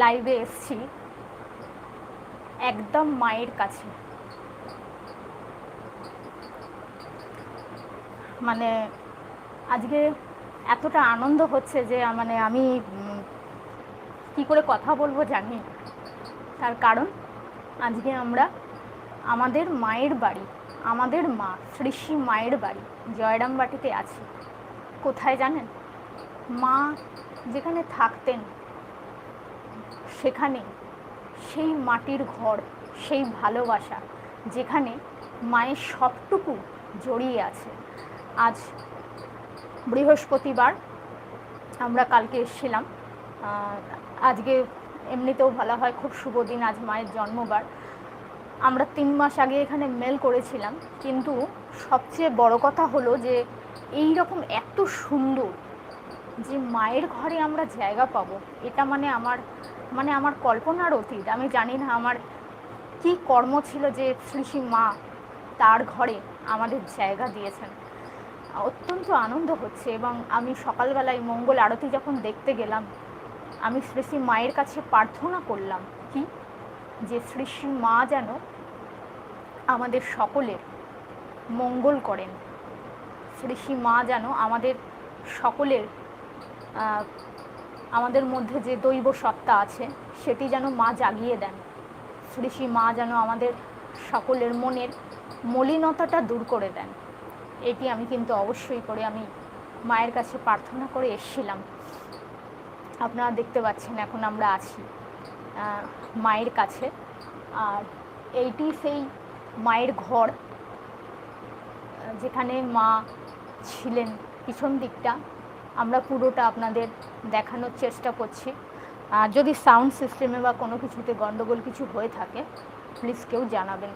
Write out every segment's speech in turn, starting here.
লাইভে এসছি। একদম মায়ের কাছে। মানে আজকে এতটা আনন্দ হচ্ছে যে মানে আমি কি করে কথা বলব জানি তার কারণ, আজকে আমরা আমাদের মায়ের বাড়ি, আমাদের মা শ্রী শ্রী মায়ের বাড়ি, জয়রামবাটিতে আছি। কোথায় জানেন? মা যেখানে থাকতেন সেখানে সেই মাটির ঘর, সেই ভালোবাসা যেখানে মায়ের সবটুকু জড়িয়ে আছে। আজ বৃহস্পতিবার আমরা কালকে এসেছিলাম। আজকে এমনিতেও বলা হয় খুব শুভ দিন আজ মায়ের জন্মবার। আমরা তিন মাস আগে এখানে মেল করেছিলাম, কিন্তু সবচেয়ে বড় কথা হলো যে এই রকম এত সুন্দর যে মায়ের ঘরে আমরা জায়গা পাবো, এটা মানে আমার মানে আমার কল্পনার অতীত। আমি জানি না আমার কি কর্ম ছিল যে শ্রী শ্রী মা তার ঘরে আমাদের জায়গা দিয়েছেন। অত্যন্ত আনন্দ হচ্ছে এবং আমি সকালবেলায় মঙ্গল আরতি যখন দেখতে গেলাম, আমি শ্রী শ্রী মায়ের কাছে প্রার্থনা করলাম কি? যে শ্রী শ্রী মা যেন আমাদের সকলের মঙ্গল করেন। শ্রী শ্রী মা যেন আমাদের সকলের আমাদের মধ্যে যে দৈব সত্তা আছে, সেটি যেন মা জাগিয়ে দেন। শ্রী মা যেন আমাদের সকলের মনের মলিনতাটা দূর করে দেন। এটি আমি কিন্তু অবশ্যই করে আমি মায়ের কাছে প্রার্থনা করে এসছিলাম। আপনারা দেখতে পাচ্ছেন এখন আমরা আছি মায়ের কাছে। আর এইটি সেই মায়ের ঘর যেখানে মা ছিলেন পিছন দিকটা। আমরা পুরোটা আপনাদের দেখানোর চেষ্টা করছি। আর যদি সাউন্ড সিস্টেমে বা কোনো কিছুতে গন্ডগোল কিছু হয়ে থাকে প্লিজ কেউ জানাবেন।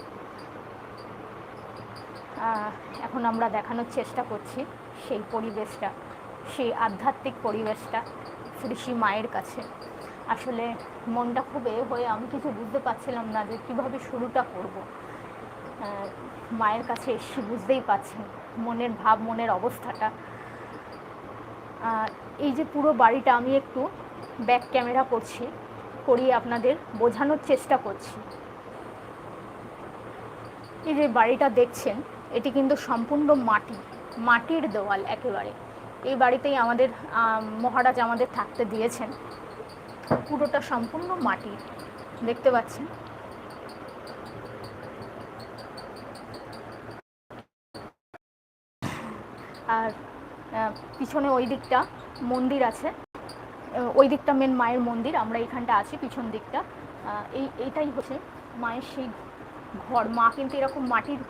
এখন আমরা দেখানোর চেষ্টা করছি সেই পরিবেশটা, সেই আধ্যাত্মিক পরিবেশটা শ্রী শ্রী মায়ের কাছে। আসলে মনটা খুব এ হয়ে, আমি কিছু বুঝতে পারছিলাম না যে কীভাবে শুরুটা করব। মায়ের কাছে এসে বুঝতেই পাচ্ছেন মনের ভাব, মনের অবস্থাটা এই যে পুরো বাড়িটা আমি একটু ব্যাক ক্যামেরা করছি, করিয়ে আপনাদের বোঝানোর চেষ্টা করছি। এই যে বাড়িটা দেখছেন, এটি কিন্তু সম্পূর্ণ মাটি, মাটির দেওয়াল একেবারে। এই বাড়িতেই আমাদের মহারাজ আমাদের থাকতে দিয়েছেন। পুরোটা সম্পূর্ণ মাটি, দেখতে পাচ্ছেন? আর পিছনে ওই দিকটা মন্দির আছে। ওই দিকটা মেন মায়ের মন্দির, আমরা এখানটা আছি পিছন দিকটা। এই, এটাই হচ্ছে মায়ের সেই ঘর। মা কিন্তু এরকম মাটির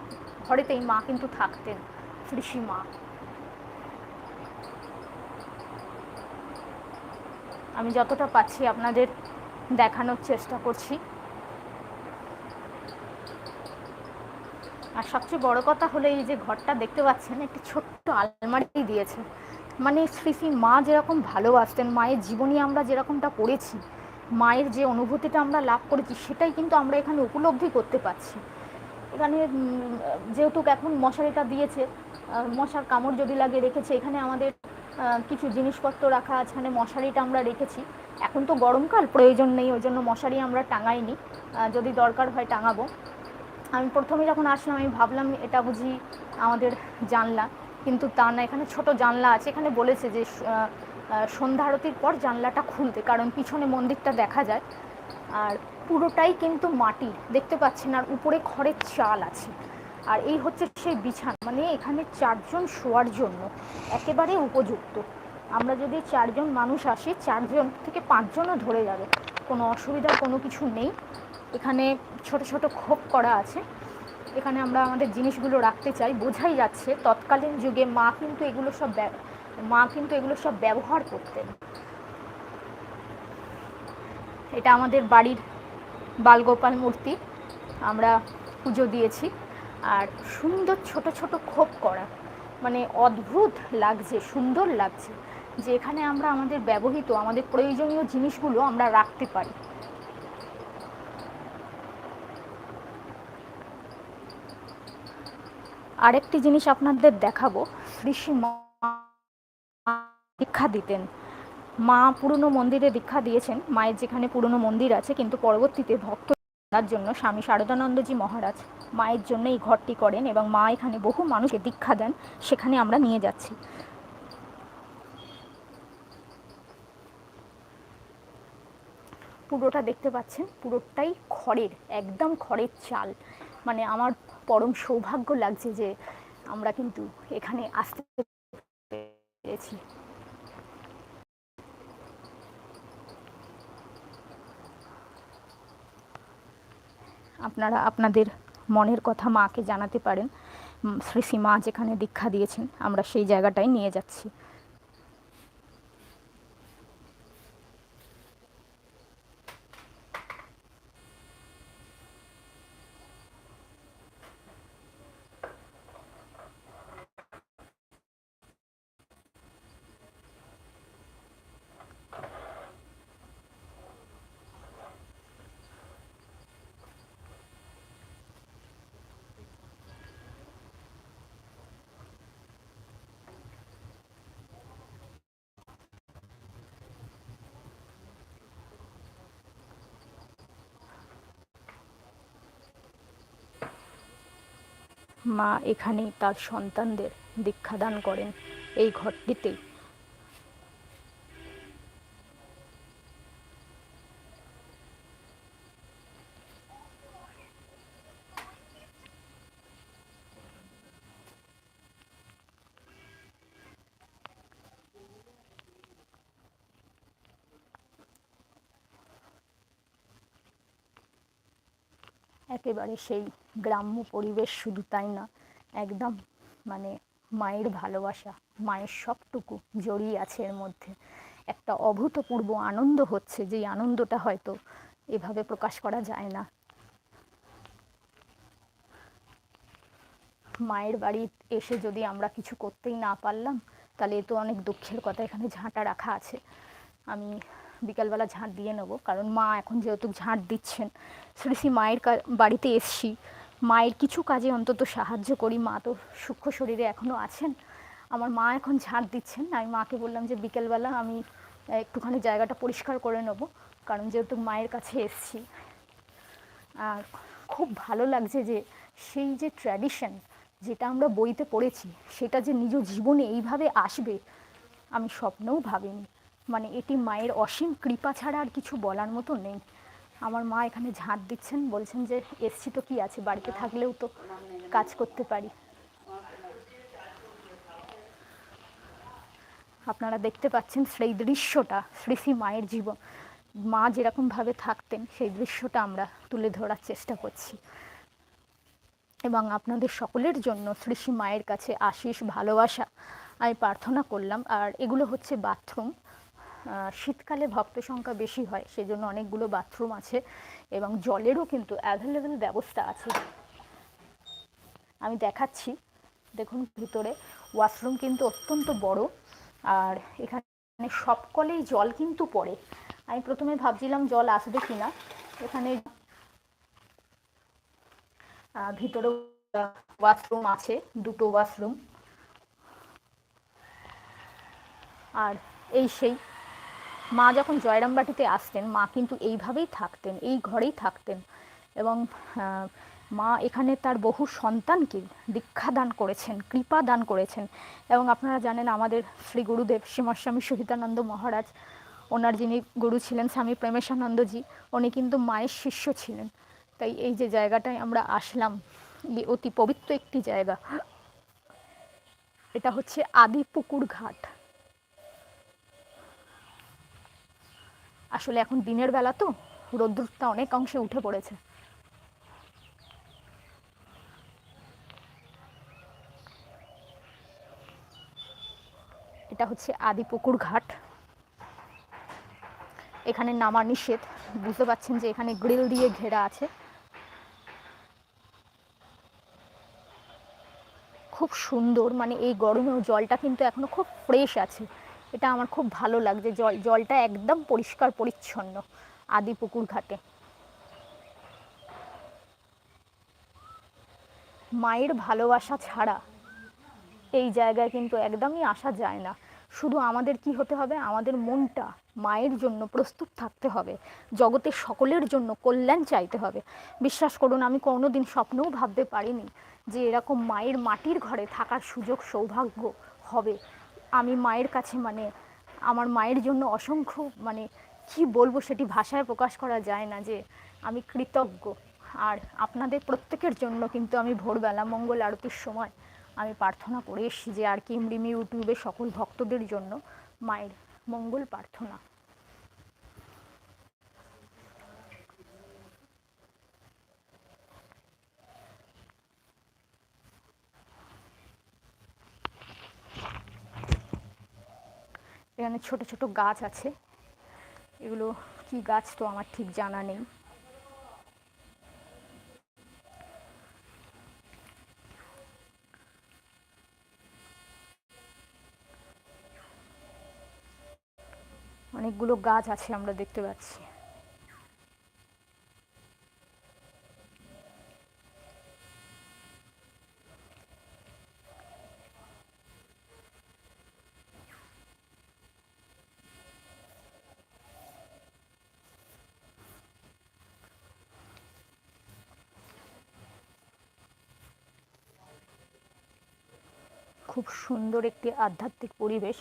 ঘরেতেই মা কিন্তু থাকতেন শ্রী মা। আমি যতটা পাচ্ছি আপনাদের দেখানোর চেষ্টা করছি। আর সবচেয়ে বড় কথা হলো এই যে ঘরটা দেখতে পাচ্ছেন, একটি ছোট্ট আলমারি দিয়েছে। মানে শ্রী মা যেরকম ভালোবাসতেন, মায়ের জীবনী আমরা যেরকমটা পড়েছি মায়ের যে অনুভূতিটা আমরা লাভ করেছি, সেটাই কিন্তু আমরা এখানে উপলব্ধি করতে পারছি। এখানে যেহেতু এখন মশারিটা দিয়েছে মশার কামড় যদি লাগে রেখেছে, এখানে আমাদের কিছু জিনিসপত্র রাখা আছে, এখানে মশারিটা আমরা রেখেছি। এখন তো গরমকাল, প্রয়োজন নেই, ওই জন্য মশারি আমরা টাঙাইনি। যদি দরকার হয় টাঙাবো। আমি প্রথমে যখন আসলাম, আমি ভাবলাম, এটা বুঝি আমাদের জানলা। কিন্তু তা না, এখানে ছোট জানলা আছে। এখানে বলেছে যে সন্ধ্যা আরতির পর জানলাটা খুলতে, কারণ পিছনে মন্দিরটা দেখা যায়। আর পুরোটাই কিন্তু মাটি, দেখতে পাচ্ছেন, আর উপরে খড়ের চাল আছে। আর এই হচ্ছে সেই বিছানা মানে এখানে চারজন শোয়ার জন্য, একেবারে উপযুক্ত। আমরা যদি চারজন মানুষ আসি, চারজন থেকে পাঁচজনও ধরে যাবে। কোনো অসুবিধার কোনো কিছু নেই। এখানে ছোট ছোট খোপ করা আছে। এখানে আমরা আমাদের জিনিসগুলো রাখতে চাই। বোঝাই যাচ্ছে, তৎকালীন যুগে মা কিন্তু এগুলো সব মা কিন্তু এগুলো সব ব্যবহার করতেন। এটা আমাদের বাড়ির বালগোপাল মূর্তি। আমরা পুজো দিয়েছি। আর সুন্দর ছোট ছোট খোপ করা। মানে অদ্ভুত লাগছে, সুন্দর লাগছে যে এখানে আমরা আমাদের ব্যবহৃত, আমাদের প্রয়োজনীয় জিনিসগুলো আমরা রাখতে পারি। আরেকটি জিনিস আপনাদের দেখাবো। ঋষি শিক্ষা দিতেন। মা পুরনো মন্দিরে দীক্ষা দিয়েছেন। মায়ের যেখানে পুরনো মন্দির আছে, কিন্তু পরবর্তীতে ভক্ত তার জন্য স্বামী শারদানন্দজি মহারাজ মায়ের জন্য এই ঘরটি করেন এবং মা এখানে বহু মানুষকে দীক্ষা দেন। সেখানে আমরা নিয়ে যাচ্ছি। পুরোটা দেখতে পাচ্ছেন? পুরোটাই খড়ের, একদম খড়ের চাল। মানে আমার পরম সৌভাগ্য লাগছে যে আমরা কিন্তু এখানে আসতে পেরেছি। আপনারা আপনাদের মনের কথা মাকে জানাতে পারেন। শ্রী শ্রী মা যেখানে দীক্ষা দিয়েছেন, আমরা সেই জায়গাটাই নিয়ে যাচ্ছি। মা এখানেই তার সন্তানদের দীক্ষাদান করেন। এই ঘরটিতেই একেবারে সেই গ্রাম্য পরিবেশ শুধু তাই না, একদম মানে মায়ের ভালোবাসা, মায়ের সবটুকু জড়িয়ে আছে এর মধ্যে। একটা অভূতপূর্ব আনন্দ হচ্ছে যেই আনন্দটা হয়তো এভাবে প্রকাশ করা যায় না। মায়ের বাড়ি এসে যদি আমরা কিছু করতেই না পারলাম, তাহলে এ তো অনেক দুঃখের কথা, এখানে ঝাঁটা রাখা আছে। আমি বিকালবেলা ঝাঁট দিয়ে নেব। কারণ মা এখন যেহেতু ঝাঁট দিচ্ছেন শ্রী শ্রী মায়ের বাড়িতে এসছি। মায়ের কিছু কাজে অন্তত সাহায্য করি। মা তো সূক্ষ্ম শরীরে এখনও আছেন। আমার মা এখন ঝাঁট দিচ্ছেন। আমি মাকে বললাম যে বিকেলবেলা আমি একটুখানি জায়গাটা পরিষ্কার করে নেব। কারণ যেহেতু মায়ের কাছে এসছি, আর খুব ভালো লাগছে যে সেই যে ট্র্যাডিশন যেটা আমরা বইতে পড়েছি, সেটা যে নিজ জীবনে এইভাবে আসবে, আমি স্বপ্নেও ভাবিনি। মানে এটি মায়ের অসীম কৃপা ছাড়া আর কিছু বলার মতো নেই। আমার মা এখানে ঝাঁট দিচ্ছেন, বলছেন যে, এসছি তো কি আছে, বাড়িতে থাকলেও তো কাজ করতে পারি। আপনারা দেখতে পাচ্ছেন সেই দৃশ্যটা, শ্রী শ্রী মায়ের জীবন। মা যেরকমভাবে থাকতেন, সেই দৃশ্যটা আমরা তুলে ধরার চেষ্টা করছি। এবং আপনাদের সকলের জন্য শ্রী শ্রী মায়ের কাছে আশিস ভালোবাসা, আমি প্রার্থনা করলাম। আর এগুলো হচ্ছে বাথরুম শীতকালে ভক্ত সংখ্যা বেশি হয়, সেজন্য অনেকগুলো বাথরুম আছে এবং জলেরও কিন্তু অ্যাভেলেবেল ব্যবস্থা আছে। আমি দেখাচ্ছি, দেখুন ভিতরে। ওয়াশরুম কিন্তু অত্যন্ত বড়, আর এখানে সব কলেই জল কিন্তু পড়ে। আমি প্রথমে ভাবছিলাম জল আসবে কিনা। এখানে ভিতরে ওয়াশরুম আছে, দুটো ওয়াশরুম। আর এই সেই মা যখন জয়রামবাটিতে আসতেন, মা কিন্তু এইভাবেই থাকতেন, এই ঘরেই থাকতেন। এবং মা এখানে তার বহু সন্তানকে দীক্ষা দান করেছেন কৃপা দান করেছেন। এবং আপনারা জানেন, আমাদের শ্রী গুরুদেব শ্রীমস্বামী সহিতানন্দ মহারাজ, ওনার যিনি গুরু ছিলেন স্বামী প্রেমেশানন্দজি, উনি কিন্তু মায়ের শিষ্য ছিলেন। তাই এই যে জায়গাটায় আমরা আসলাম অতি পবিত্র একটি জায়গা, এটা হচ্ছে আদিপুকুর ঘাট। আসলে এখন দিনের বেলা তো রোদ্দুরটা অনেক অংশে উঠে পড়েছে। এটা হচ্ছে আদিপুকুর ঘাট। এখানে নামা নিষেধ। বুঝতে পারছেন যে এখানে গ্রিল দিয়ে ঘেরা আছে। খুব সুন্দর মানে এই গরমেও জলটা কিন্তু এখনও খুব ফ্রেশ আছে। এটা আমার খুব ভালো লাগছে, জল, জলটা একদম পরিষ্কার, পরিচ্ছন্ন আদি পুকুর ঘাটে। মায়ের ভালোবাসা ছাড়া এই জায়গায় কিন্তু একদমই আসা যায় না। শুধু আমাদের কি হতে হবে? আমাদের মনটা মায়ের জন্য প্রস্তুত থাকতে হবে। জগতের সকলের জন্য কল্যাণ চাইতে হবে। বিশ্বাস করুন, আমি কোনোদিন স্বপ্নেও ভাবতে পারিনি যে এরকম মায়ের মাটির ঘরে থাকার সুযোগ, সৌভাগ্য হবে। আমি মায়ের কাছে মানে আমার মায়ের জন্য অসংখ্য মানে কি বলব সেটি ভাষায় প্রকাশ করা যায় না যে আমি কৃতজ্ঞ। আর আপনাদের প্রত্যেকের জন্য কিন্তু আমি ভোরবেলা মঙ্গল আরতির সময় আমি প্রার্থনা করে এসেছি যে আর কি ইমরিমি ইউটিউবে সকল ভক্তদের জন্য মায়ের মঙ্গল প্রার্থনা এখানে ছোট ছোট গাছ আছে। এগুলো কি গাছ তো আমার ঠিক জানা নেই। অনেকগুলো গাছ আছে আমরা দেখতে পাচ্ছি। খুব সুন্দর একটি আধ্যাত্মিক পরিবেশ।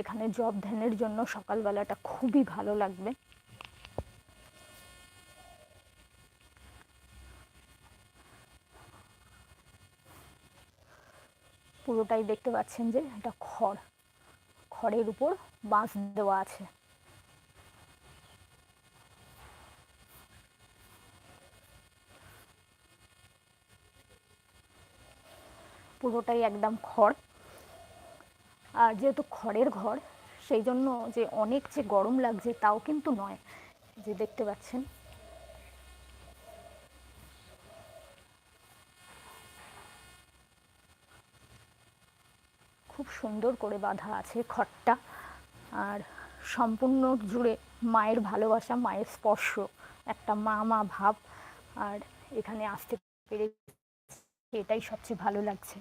এখানে জব ধ্যানের জন্য সকালবেলাটা খুবই ভালো লাগবে। পুরোটাই দেখতে পাচ্ছেন যে এটা খড়। খড়ের উপর বাঁশ দেওয়া আছে। পুরোটাই একদম খড়। আর যেহেতু খড়ের ঘর, সেই জন্য যে অনেক যে গরম লাগছে তাও কিন্তু নয়, যে দেখতে পাচ্ছেন। খুব সুন্দর করে বাঁধা আছে খড়টা, আর সম্পূর্ণ জুড়ে মায়ের ভালোবাসা, মায়ের স্পর্শ, একটা মা মা ভাব, আর এখানে আসতে পেরে এটাই সবচেয়ে ভালো লাগছে।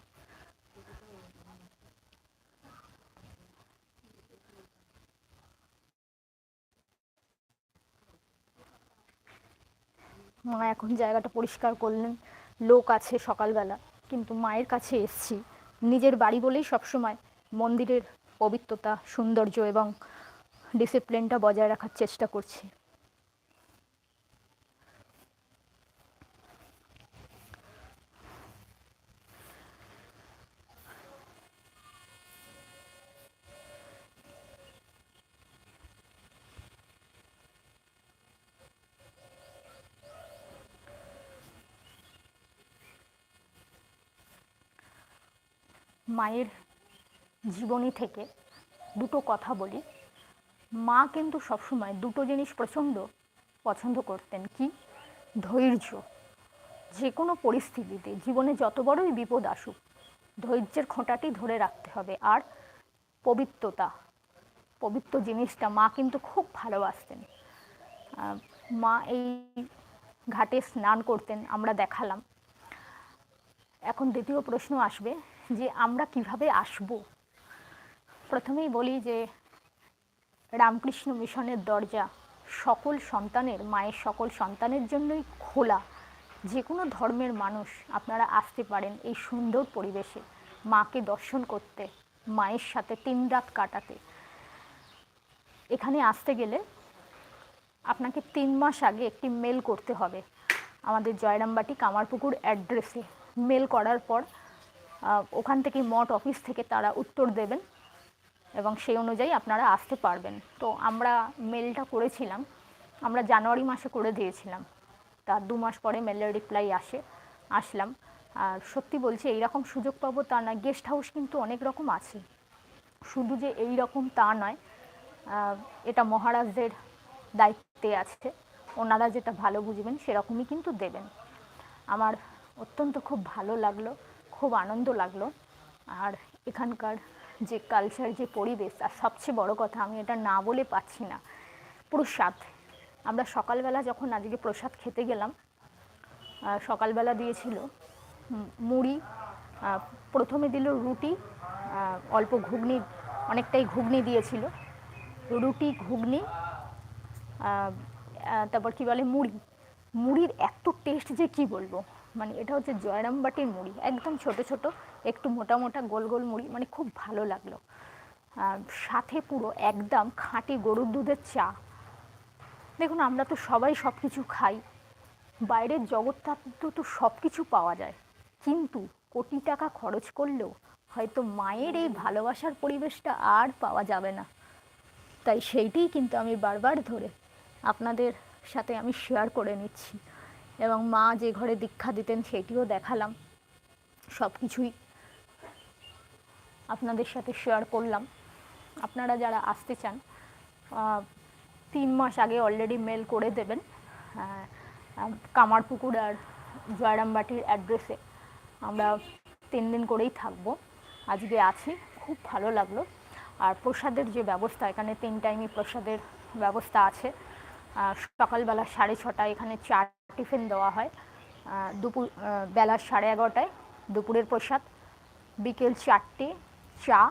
মা এখন জায়গাটা পরিষ্কার করলেন। লোক আছে সকালবেলা, কিন্তু মায়ের কাছে এসছি। নিজের বাড়ি বলেই সবসময় মন্দিরের পবিত্রতা, সৌন্দর্য এবং ডিসিপ্লিনটা বজায় রাখার চেষ্টা করছি। মায়ের জীবনী থেকে দুটো কথা বলি। মা কিন্তু সবসময় দুটো জিনিস প্রচণ্ড পছন্দ করতেন কি? ধৈর্য। যে কোনো পরিস্থিতিতে জীবনে যত বড়ই বিপদ আসুক, ধৈর্যের খোঁটাটি ধরে রাখতে হবে। আর পবিত্রতা, পবিত্র জিনিসটা মা কিন্তু খুব ভালোবাসতেন। মা এই ঘাটে স্নান করতেন, আমরা দেখালাম। এখন দ্বিতীয় প্রশ্ন আসবে যে আমরা কীভাবে আসব? প্রথমেই বলি যে রামকৃষ্ণ মিশনের দরজা সকল সন্তানের, মায়ের সকল সন্তানের জন্যই খোলা। যে কোনো ধর্মের মানুষ আপনারা আসতে পারেন এই সুন্দর পরিবেশে, মাকে দর্শন করতে, মায়ের সাথে তিন রাত কাটাতে। এখানে আসতে গেলে আপনাকে তিন মাস আগে একটি মেল করতে হবে। আমাদের জয়রামবাটি কামারপুকুর অ্যাড্রেসে। মেল করার পর ওখান থেকে মঠ অফিস থেকে তারা উত্তর দেবেন এবং সেই অনুযায়ী আপনারা আসতে পারবেন। তো আমরা মেলটা করেছিলাম, আমরা জানুয়ারি মাসে করে দিয়েছিলাম। তার দু মাস পরে মেলের রিপ্লাই আসে, আসলাম। আর সত্যি বলছি, এইরকম সুযোগ পাবো তা না গেস্ট হাউস কিন্তু অনেক রকম আছে। শুধু যে এই রকম তা নয় এটা মহারাজদের দায়িত্বে আছে। ওনারা যেটা ভালো বুঝবেন, সেরকমই কিন্তু দেবেন। আমার অত্যন্ত খুব ভালো লাগল। খুব আনন্দ লাগল। আর এখানকার যে কালচার যে পরিবেশ, আর সবচেয়ে বড় কথা, আমি এটা না বলে পাচ্ছি না। প্রসাদ। আমরা সকালবেলা যখন আজকে প্রসাদ খেতে গেলাম সকালবেলা দিয়েছিল মুড়ি প্রথমে দিল রুটি অল্প ঘুগনি, অনেকটাই ঘুগনি দিয়েছিল। রুটি, ঘুগনি তারপর কি বলে, মুড়ি। মুড়ির এত টেস্ট যে কি বলব? মানে এটা হচ্ছে জয়রামবাটির মুড়ি, একদম ছোট ছোট, একটু মোটা মোটা, গোল গোল মুড়ি মানে খুব ভালো লাগল। সাথে পুরো একদম খাঁটি গরুর দুধের চা। দেখুন, আমরা তো সবাই সব কিছু খাই, বাইরের জগৎটা তো সব কিছু পাওয়া যায়। কিন্তু কোটি টাকা খরচ করলেও হয়তো মায়ের এই ভালোবাসার পরিবেশটা আর পাওয়া যাবে না। তাই সেইটাই কিন্তু আমি বারবার ধরে আপনাদের সাথে আমি শেয়ার করে নিচ্ছি। এবং মা যে ঘরে দীক্ষা দিতেন সেটিও দেখালাম। সব কিছুই আপনাদের সাথে শেয়ার করলাম। আপনারা যারা আসতে চান তিন মাস আগে অলরেডি মেল করে দেবেন কামারপুকুর আর জয়রামবাটির অ্যাড্রেসে আমরা তিন দিন করেই থাকব। আজকে আছি, খুব ভালো লাগল। আর প্রসাদের যে ব্যবস্থা, এখানে তিন টাইমই প্রসাদের ব্যবস্থা আছে। সকালবেলা সাড়ে ছটায় এখানে চার টিফিন দেওয়া হয় দুপুর বেলা সাড়ে এগারোটায়, দুপুরের প্রসাদ, বিকেল চারটে, চা,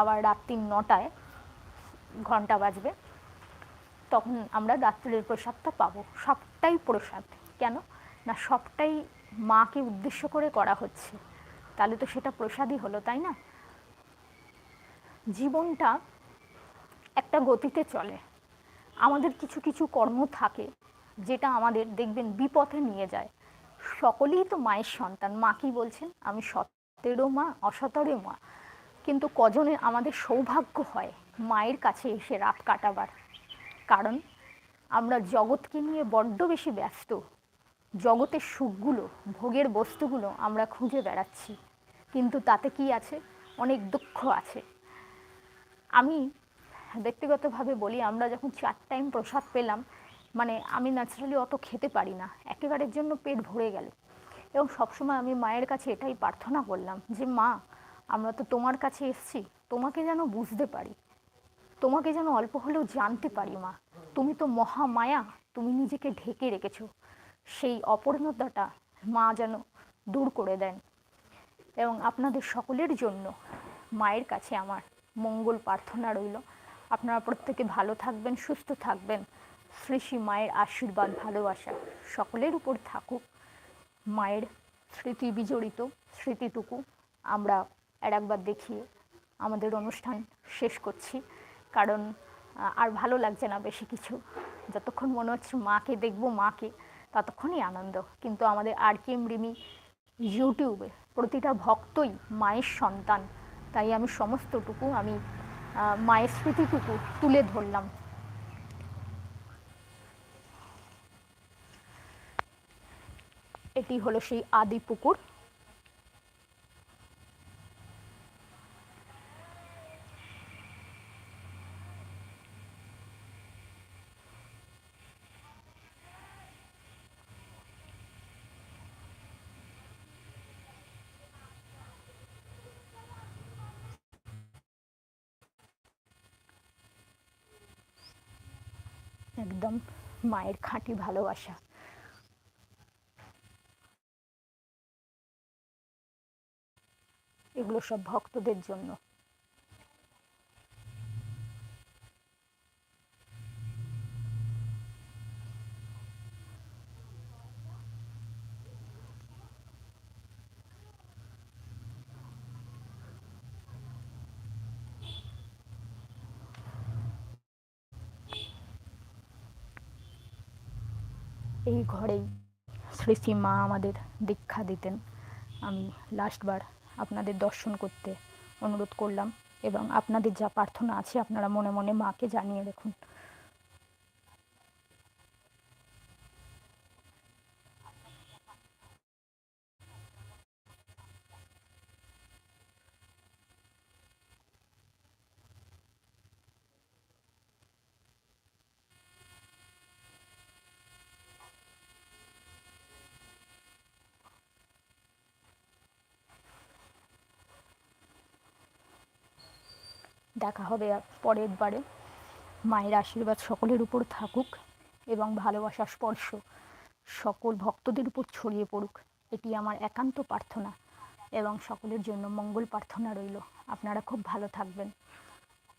আবার রাত্রি নটায় ঘণ্টা বাজবে। তখন আমরা রাত্রের প্রসাদটা পাবো। সবটাই প্রসাদ। কেন? না, সবটাই মাকে উদ্দেশ্য করে করা হচ্ছে। তাহলে তো সেটা প্রসাদই হলো, তাই না? জীবনটা একটা গতিতে চলে। আমাদের কিছু কিছু কর্ম থাকে যেটা আমাদের দেখবেন বিপথে নিয়ে যায়। সকলেই তো মায়ের সন্তান। মা কি বলছেন? আমি সতেরো মা, অসতেরো মা। কিন্তু কজনের আমাদের সৌভাগ্য হয় মায়ের কাছে এসে রাত কাটাবার। কারণ আমরা জগৎকে নিয়ে বড্ড বেশি ব্যস্ত। জগতের সুখগুলো, ভোগের বস্তুগুলো আমরা খুঁজে বেড়াচ্ছি। কিন্তু তাতে কি আছে? অনেক দুঃখ আছে। আমি ব্যক্তিগতভাবে বলি, আমরা যখন চার টাইম প্রসাদ পেলাম মানে আমি ন্যাচারালি অত খেতে পারি না। একেবারের জন্য পেট ভরে গেল। এবং সবসময় আমি মায়ের কাছে এটাই প্রার্থনা করলাম যে, মা, আমরা তো তোমার কাছে এসেছি, তোমাকে যেন বুঝতে পারি। তোমাকে যেন অল্প হলেও জানতে পারি, মা। তুমি তো মহামায়া তুমি নিজেকে ঢেকে রেখেছো। সেই অপূর্ণতাটা মা যেন দূর করে দেন। এবং আপনাদের সকলের জন্য মায়ের কাছে আমার মঙ্গল প্রার্থনা রইল। আপনারা প্রত্যেকে ভালো থাকবেন, সুস্থ থাকবেন। শ্রী মায়ের আশীর্বাদ, ভালোবাসা সকলের উপর থাকুক। মায়ের স্মৃতি বিজড়িত, স্মৃতিটুকু আমরা আর একবার দেখিয়ে আমাদের অনুষ্ঠান শেষ করছি। কারণ আর ভালো লাগছে না বেশি কিছু। যতক্ষণ মনে হচ্ছে মাকে দেখব, মাকে, ততক্ষণই আনন্দ। কিন্তু আমাদের আর কে রিমি ইউটিউবে প্রতিটা ভক্তই মায়ের সন্তান। তাই আমি সমস্তটুকু, আমি মায়ের স্মৃতিটুকু তুলে ধরলাম। এটি হলো সেই আদি পুকুর। একদম মায়ের খাঁটি ভালোবাসা। এগুলো সব ভক্তদের জন্য। এই ঘরেই শ্রী শ্রী মা আমাদের দীক্ষা দিতেন। আমি লাস্টবার আপনাদের দর্শন করতে অনুরোধ করলাম এবং আপনাদের যা প্রার্থনা আছে আপনারা মনে মনে মাকে জানিয়ে রাখুন। দেখা হবে পরের বারে। মায়ের আশীর্বাদ সকলের উপর থাকুক এবং ভালোবাসা স্পর্শ সকল ভক্তদের উপর ছড়িয়ে পড়ুক। এটি আমার একান্ত প্রার্থনা এবং সকলের জন্য মঙ্গল প্রার্থনা রইল। আপনারা খুব ভালো থাকবেন।